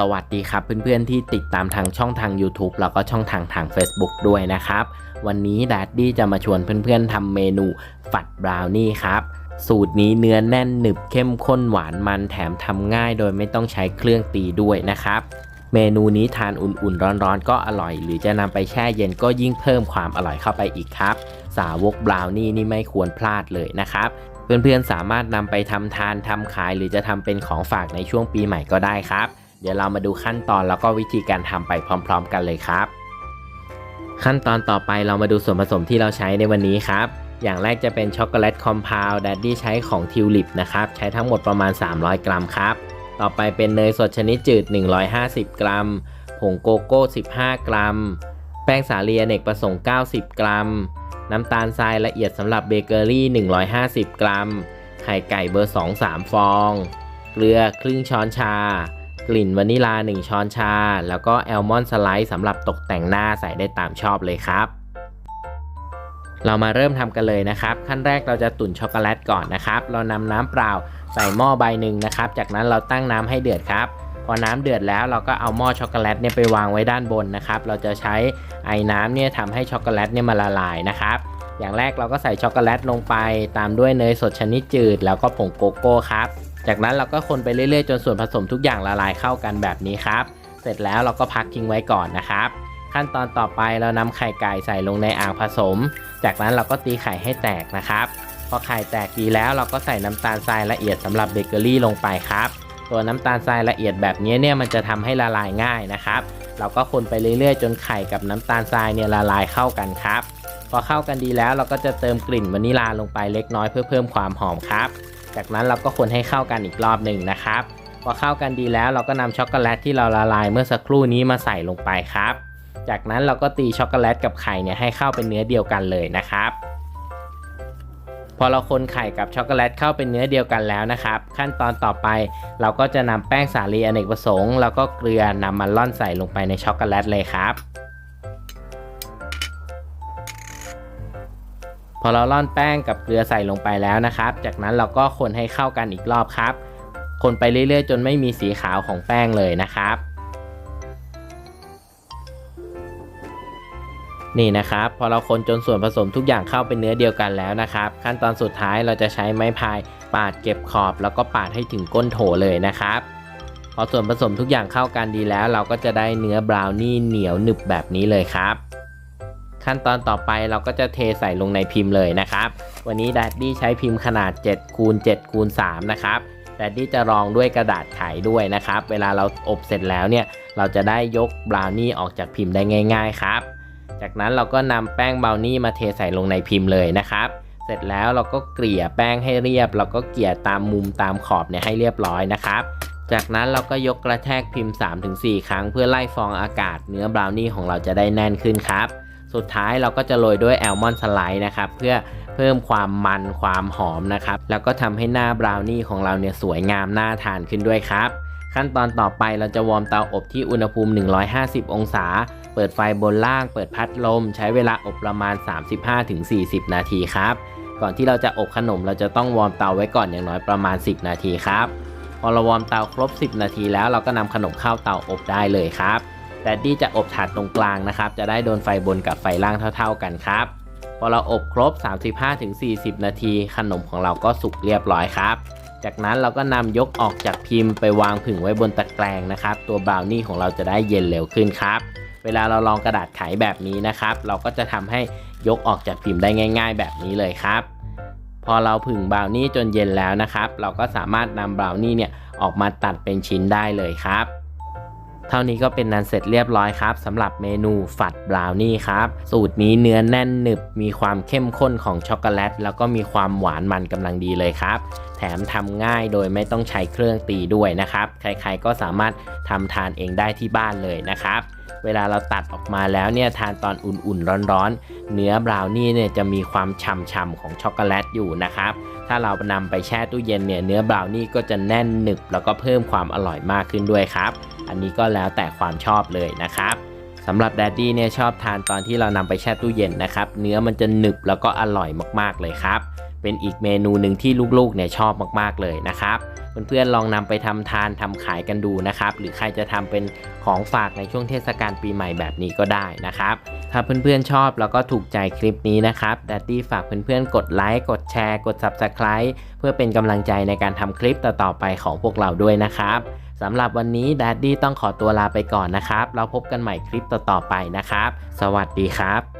สวัสดีครับเพื่อนๆที่ติดตามทางช่องทาง YouTube แล้วก็ช่องทางทาง Facebook ด้วยนะครับ วันนี้ดัดดี้จะมาชวนเพื่อนๆทำเมนูฝัดบราวนี่ครับ สูตรนี้เนื้อแน่นหนึบเข้มข้นหวานมันแถมทำง่ายโดยไม่ต้องใช้เครื่องตีด้วยนะครับ เมนูนี้ทานอุ่นๆ ร้อนๆ ก็อร่อย หรือจะนำไปแช่เย็นก็ยิ่งเพิ่มความอร่อยเข้าไปอีกครับ สาวกบราวนี่นี่ไม่ควรพลาดเลยนะครับเพื่อนๆสามารถนำไปทำทานทำขาย หรือจะทำเป็นของฝากในช่วงปีใหม่ก็ได้ครับ เดี๋ยวเรามาดูขั้นตอนแล้วก็วิธีการทำไปพร้อม ๆ กันเลยครับ ขั้นตอนต่อไปเรามาดูส่วนผสมที่เราใช้ในวันนี้ครับ อย่างแรกจะเป็นช็อกโกแลตคอมเพลแดดดี้ใช้ของทิวลิปนะครับใช้ทั้งหมดประมาณ 300 กรัมครับ ต่อไปเป็นเนยสดชนิดจืด 150 กรัม ผงโกโก้ 15 กรัม แป้งสาลีอเนกประสงค์ 90 กรัม น้ำตาลทรายละเอียดสำหรับเบเกอรี่ 150 กรัม ไข่ไก่เบอร์ 2 3 ฟอง เกลือครึ่งช้อนชา กลิ่นวานิลา 1 ช้อนชา แล้วก็แอลมอนด์สไลด์สำหรับตกแต่งหน้าใส่ได้ตามชอบเลยครับ เรามาเริ่มทำกันเลยนะครับ ขั้นแรกเราจะตุ๋นช็อกโกแลตก่อนนะครับ เรานำน้ำเปล่าใส่หม้อใบหนึ่งนะครับ จากนั้นเราตั้งน้ำให้เดือดครับพอน้ำเดือดแล้วเราก็เอาหม้อช็อกโกแลตเนี่ยไปวางไว้ด้านบนนะครับ เราจะใช้ไอ้น้ำเนี่ยทำให้ช็อกโกแลตเนี่ยมาละลายนะครับ อย่างแรกเราก็ใส่ช็อกโกแลตลงไป ตามด้วยเนยสดชนิดจืด แล้วก็ผงโกโก้ครับ จากนั้นเราก็คนไปเรื่อยๆจนส่วนผสมทุกอย่างละลายเข้ากันแบบนี้ครับ เสร็จแล้วเราก็พักทิ้งไว้ก่อนนะครับ ขั้นตอนต่อไปเรานำไข่ไก่ใส่ลงในอ่างผสม จากนั้นเราก็ตีไข่ให้แตกนะครับพอไข่แตกดีแล้วเราก็ใส่น้ำตาลทรายละเอียดสำหรับเบเกอรี่ลงไปครับ ตัวน้ำตาลทรายละเอียดแบบนี้เนี่ยมันจะทำให้ละลายง่ายนะครับ เราก็คนไปเรื่อยๆ จนไข่กับน้ำตาลทรายเนี่ยละลายเข้ากันครับ พอเข้ากันดีแล้วเราก็จะเติมกลิ่นวานิลาลงไปเล็กน้อยเพื่อเพิ่มความหอมครับ จากนั้นเราก็คนให้เข้ากันอีกรอบหนึ่งนะครับ พอเข้ากันดีแล้วเราก็นำช็อกโกแลตที่เราละลายเมื่อสักครู่นี้มาใส่ลงไปครับ จากนั้นเราก็ตีช็อกโกแลตกับไข่เนี่ยให้เข้าเป็นเนื้อเดียวกันเลยนะครับ พอเราคนไข่กับช็อกโกแลตเข้าเป็นเนื้อเดียวกันแล้วนะครับ ขั้นตอนต่อไปเราก็จะนำแป้งสาลีอเนกประสงค์แล้วก็เกลือนำมาล่อนใส่ลงไปในช็อกโกแลตเลยครับ พอเราล่อนแป้งกับเกลือใส่ลงไปแล้วนะครับ จากนั้นเราก็คนให้เข้ากันอีกรอบครับ คนไปเรื่อยๆ จนไม่มีสีขาวของแป้งเลยนะครับ นี่นะครับ พอเราคนจนส่วนผสมทุกอย่างเข้าเป็นเนื้อเดียวกันแล้วนะครับ ขั้นตอนสุดท้ายเราจะใช้ไม้พายปาดเก็บขอบ แล้วก็ปาดให้ถึงก้นโถเลยนะครับพอส่วนผสมทุกอย่างเข้ากันดีแล้ว เราก็จะได้เนื้อบราวนี่เหนียวหนึบแบบนี้เลยครับ ขั้นตอนต่อไปเราก็จะเทใส่ลงในพิมพ์เลยนะครับ วันนี้ดัดดี้ใช้พิมพ์ขนาด7คูณ7คูณ3นะครับดัดดี้จะรองด้วยกระดาษไขด้วยนะครับ เวลาเราอบเสร็จแล้วเนี่ย เราจะได้ยกบราวนี่ออกจากพิมพ์ได้ง่าย ๆครับ จากนั้นเราก็นำแป้งบราวนี่มาเทใส่ลงในพิมพ์เลยนะครับเสร็จแล้วเราก็เกลี่ยแป้งให้เรียบ เราก็เกลี่ยตามมุมตามขอบเนี่ยให้เรียบร้อยนะครับ จากนั้นเราก็ยกกระแทกพิมพ์ 3-4 ครั้งเพื่อไล่ฟองอากาศเนื้อบราวนี่ของเราจะได้แน่นขึ้นครับ สุดท้ายเราก็จะโรยด้วยแอลมอนสไลด์นะครับเพื่อเพิ่มความมันความหอมนะครับแล้วก็ทำให้หน้าบราวนี่ของเราเนี่ยสวยงามน่าทานขึ้นด้วยครับขั้นตอนต่อไปเราจะวอร์มเตาอบที่อุณหภูมิ 150 องศา เปิดไฟบนล่าง เปิดพัดลม ใช้เวลาอบประมาณ 35-40 นาทีครับ ก่อนที่เราจะอบขนมเราจะต้องวอร์มเตาไว้ก่อนอย่างน้อยประมาณ 10 นาทีครับ พอเราวอร์มเตาครบ 10 นาทีแล้วเราก็นำขนมเข้าเตาอบได้เลยครับ แต่ดี้จะอบถาดตรงกลางนะครับ จะได้โดนไฟบนกับไฟล่างเท่า ๆกันครับ พอเราอบครบ 35-40 นาที ขนมของเราก็สุกเรียบร้อยครับ จากนั้นเราก็นำยกออกจากพิมพ์ไปวางผึ่งไว้บนตะแกรงนะครับ ตัวบราวนี่ของเราจะได้เย็นเร็วขึ้นครับ เวลาเราลองกระดาษไขแบบนี้นะครับ เราก็จะทำให้ยกออกจากพิมพ์ได้ง่าย ๆ แบบนี้เลยครับพอเราผึ่งบราวนี่จนเย็นแล้วนะครับ เราก็สามารถนำบราวนี่เนี่ยออกมาตัดเป็นชิ้นได้เลยครับ เท่านี้ก็เป็นนันเสร็จเรียบร้อยครับสำหรับเมนูฝัดบราวนี่ครับ สูตรนี้เนื้อแน่นหนึบ มีความเข้มข้นของช็อกโกแลต แล้วก็มีความหวานมันกำลังดีเลยครับ แถมทำง่ายโดยไม่ต้องใช้เครื่องตีด้วยนะครับ ใครๆก็สามารถทำทานเองได้ที่บ้านเลยนะครับ เวลาเราตัดออกมาแล้วเนี่ยทานตอนอุ่นๆร้อนๆ เนื้อบราวนี่เนี่ยจะมีความฉ่ำๆของช็อกโกแลตอยู่นะครับ ถ้าเรานำไปแช่ตู้เย็นเนี่ยเนื้อบราวนี่ก็จะแน่นหนึบ แล้วก็เพิ่มความอร่อยมากขึ้นด้วยครับ อันนี้ก็แล้วแต่ความชอบเลยนะครับสำหรับแดดดี้เนี่ยชอบทานตอนที่เรานำไปแช่ตู้เย็นนะครับ เนื้อมันจะหนึบแล้วก็อร่อยมากๆเลยครับ เป็นอีกเมนูหนึ่งที่ลูกๆเนี่ยชอบมากๆเลยนะครับเพื่อนๆลองนำไปทำทานทำขายกันดูนะครับ หรือใครจะทำเป็นของฝากในช่วงเทศกาลปีใหม่แบบนี้ก็ได้นะครับ ถ้าเพื่อนๆชอบแล้วก็ถูกใจคลิปนี้นะครับดัตตี้ฝากเพื่อนๆกดไลค์กดแชร์ กด Subscribe เพื่อเป็นกำลังใจในการทำคลิปต่อๆไปของพวกเราด้วยนะครับสำหรับวันนี้ดัตตี้ต้องขอตัวลาไปก่อนนะครับ เราพบกันใหม่คลิปต่อๆไปนะครับ สวัสดีครับ